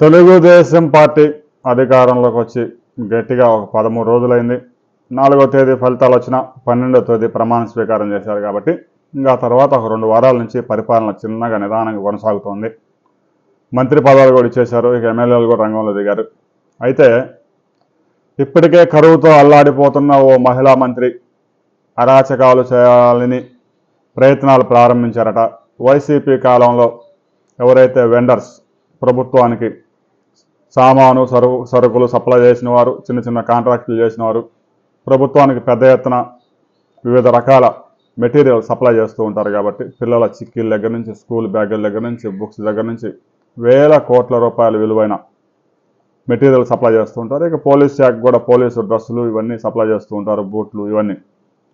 Telugu Desam party అధికారంలోకి వచ్చి గట్టిగా ఒక పదమూడు రోజులైంది. నాలుగో తేదీ ఫలితాలు వచ్చిన పన్నెండో తేదీ ప్రమాణ స్వీకారం చేశారు కాబట్టి ఇంకా తర్వాత ఒక రెండు వారాల నుంచి పరిపాలన చిన్నగా నిదానంగా కొనసాగుతోంది. మంత్రి పదవులు కూడా ఇచ్చేశారు. ఇక ఎమ్మెల్యేలు కూడా రంగంలో దిగారు. అయితే ఇప్పటికే కరువుతో అల్లాడిపోతున్న ఓ మహిళా మంత్రి అరాచకాలు చేయాలని ప్రయత్నాలు ప్రారంభించారట. వైసీపీ కాలంలో ఎవరైతే వెండర్స్ ప్రభుత్వానికి సామాను సరుకు సరుకులు సప్లై చేసిన వారు చిన్న చిన్న కాంట్రాక్టులు చేసిన వారు ప్రభుత్వానికి పెద్ద ఎత్తున వివిధ రకాల మెటీరియల్ సప్లై చేస్తూ ఉంటారు కాబట్టి పిల్లల చిక్కీల దగ్గర నుంచి స్కూల్ బ్యాగుల దగ్గర నుంచి బుక్స్ దగ్గర నుంచి వేల కోట్ల రూపాయల విలువైన మెటీరియల్ సప్లై చేస్తూ ఉంటారు. ఇక పోలీస్ శాఖ కూడా పోలీసు డ్రెస్సులు ఇవన్నీ సప్లై చేస్తూ ఉంటారు బూట్లు ఇవన్నీ.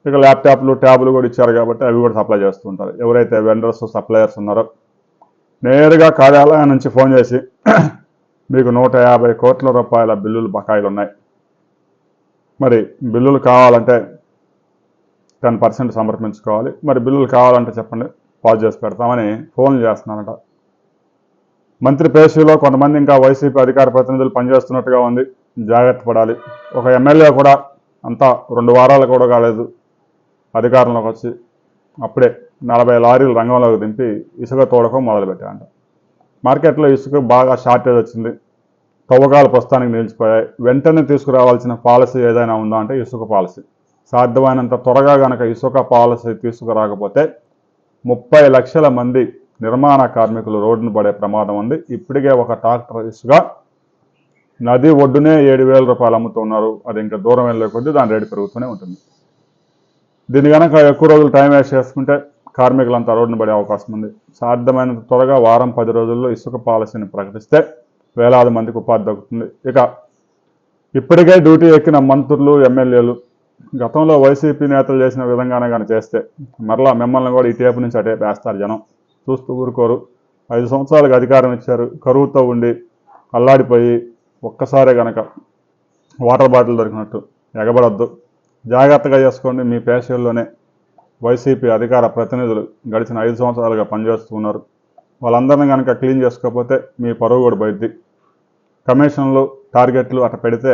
ఇక ల్యాప్టాప్లు ట్యాబ్లు కూడా ఇచ్చారు కాబట్టి అవి కూడా సప్లై చేస్తూ ఉంటారు. ఎవరైతే వెండర్స్ సప్లయర్స్ ఉన్నారో నేరుగా కార్యాలయం నుంచి ఫోన్ చేసి మీకు నూట యాభై కోట్ల రూపాయల బిల్లులు బకాయిలు ఉన్నాయి మరి బిల్లులు కావాలంటే టెన్ పర్సెంట్ సమర్పించుకోవాలి. మరి బిల్లులు కావాలంటే చెప్పండి పాజ్ చేసి పెడతామని ఫోన్లు చేస్తున్నారట. మంత్రి పేషీలో కొంతమంది ఇంకా వైసీపీ అధికార ప్రతినిధులు పనిచేస్తున్నట్టుగా ఉంది. జాగ్రత్త పడాలి. ఒక ఎమ్మెల్యే కూడా అంతా రెండు వారాలు కూడా కాలేదు. అధికారంలోకి వచ్చి అప్పుడే నలభై లారీలు రంగంలోకి దింపి ఇసుక తోడకం మొదలుపెట్టాయంట. మార్కెట్లో ఇసుక బాగా షార్టేజ్ వచ్చింది. తవ్వకాలు ప్రస్తుతానికి నిలిచిపోయాయి. వెంటనే తీసుకురావాల్సిన పాలసీ ఏదైనా ఉందా అంటే ఇసుక పాలసీ. సాధ్యమైనంత త్వరగా గనక ఇసుక పాలసీ తీసుకురాకపోతే ముప్పై లక్షల మంది నిర్మాణ కార్మికులు రోడ్డును పడే ప్రమాదం ఉంది. ఇప్పటికే ఒక ట్రాక్టర్ ఇసుక నది ఒడ్డునే ఏడు వేల రూపాయలు అమ్ముతున్నారు. అది ఇంకా దూరం వెళ్ళే కొద్దీ దాని రేటు పెరుగుతూనే ఉంటుంది. దీన్ని కనుక ఎక్కువ రోజులు టైం వేస్ట్ చేసుకుంటే కార్మికులంతా రోడ్డున పడే అవకాశం ఉంది. సాధ్యమైనంత త్వరగా వారం పది రోజుల్లో ఇసుక పాలసీని ప్రకటిస్తే వేలాది మందికి ఉపాధి దక్కుతుంది. ఇక ఇప్పటికే డ్యూటీ ఎక్కిన మంత్రులు ఎమ్మెల్యేలు గతంలో వైసీపీ నేతలు చేసిన విధంగానే కానీ చేస్తే మరలా మిమ్మల్ని కూడా ఈ టేపు నుంచి అటే వేస్తారు జనం. చూస్తూ ఊరుకోరు. ఐదు సంవత్సరాలకు అధికారం ఇచ్చారు. కరువుతో ఉండి అల్లాడిపోయి ఒక్కసారే గనక వాటర్ బాటిల్ దొరికినట్టు ఎగబడద్దు. జాగ్రత్తగా చేసుకోండి. మీ పేషల్లోనే వైసీపీ అధికార ప్రతినిధులు గడిచిన ఐదు సంవత్సరాలుగా పనిచేస్తున్నారు. వాళ్ళందరినీ కనుక క్లీన్ చేసుకోకపోతే మీ పరువు కూడా బయటిది కమిషన్లు టార్గెట్లు అట్లా పెడితే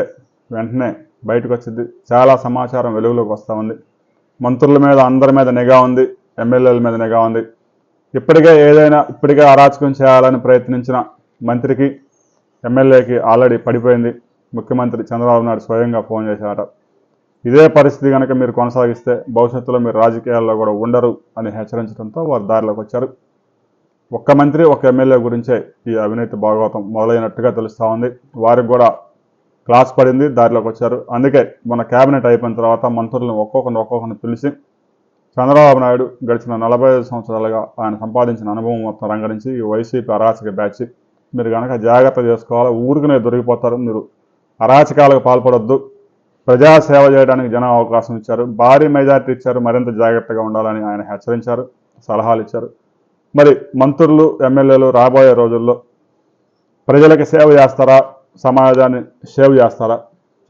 వెంటనే బయటకు వచ్చింది చాలా సమాచారం వెలుగులోకి వస్తూ ఉంది. మంత్రుల మీద అందరి మీద నిఘా ఉంది. ఎమ్మెల్యేల మీద నిఘా ఉంది. ఇప్పటికే ఏదైనా ఇప్పటికే అరాచకం చేయాలని ప్రయత్నించిన మంత్రికి ఎమ్మెల్యేకి ఆల్రెడీ పడిపోయింది. ముఖ్యమంత్రి చంద్రబాబు నాయుడు స్వయంగా ఫోన్ చేశారట. ఇదే పరిస్థితి కనుక మీరు కొనసాగిస్తే భవిష్యత్తులో మీరు రాజకీయాల్లో కూడా ఉండరు అని హెచ్చరించడంతో వారు దారిలోకి వచ్చారు. ఒక్క మంత్రి ఒక ఎమ్మెల్యే గురించే ఈ అవినీతి భాగవతం మొదలైనట్టుగా తెలుస్తూ ఉంది. వారికి కూడా క్లాస్ పడింది దారిలోకి వచ్చారు. అందుకే మన కేబినెట్ అయిపోయిన తర్వాత మంత్రులను ఒక్కొక్కరిని ఒక్కొక్కరిని పిలిచి చంద్రబాబు నాయుడు గడిచిన నలభై ఐదు సంవత్సరాలుగా ఆయన సంపాదించిన అనుభవం మొత్తం రంగరించి ఈ వైసీపీ అరాచక బ్యాచ్ మీరు కనుక జాగ్రత్త చేసుకోవాలి? ఊరికనే దొరికిపోతారు. మీరు అరాచకాలకు పాల్పడొద్దు. ప్రజాసేవ చేయడానికి జనం అవకాశం ఇచ్చారు. భారీ మెజార్టీ ఇచ్చారు. మరింత జాగ్రత్తగా ఉండాలని ఆయన హెచ్చరించారు. సలహాలు ఇచ్చారు. మరి మంత్రులు ఎమ్మెల్యేలు రాబోయే రోజుల్లో ప్రజలకి సేవ చేస్తారా? సమాజాన్ని సేవ్ చేస్తారా?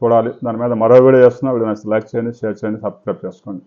చూడాలి. దాని మీద మరో వీడియో చేస్తున్నా. వీడియో నచ్చితే లైక్ చేయండి షేర్ చేయండి సబ్స్క్రైబ్ చేసుకోండి.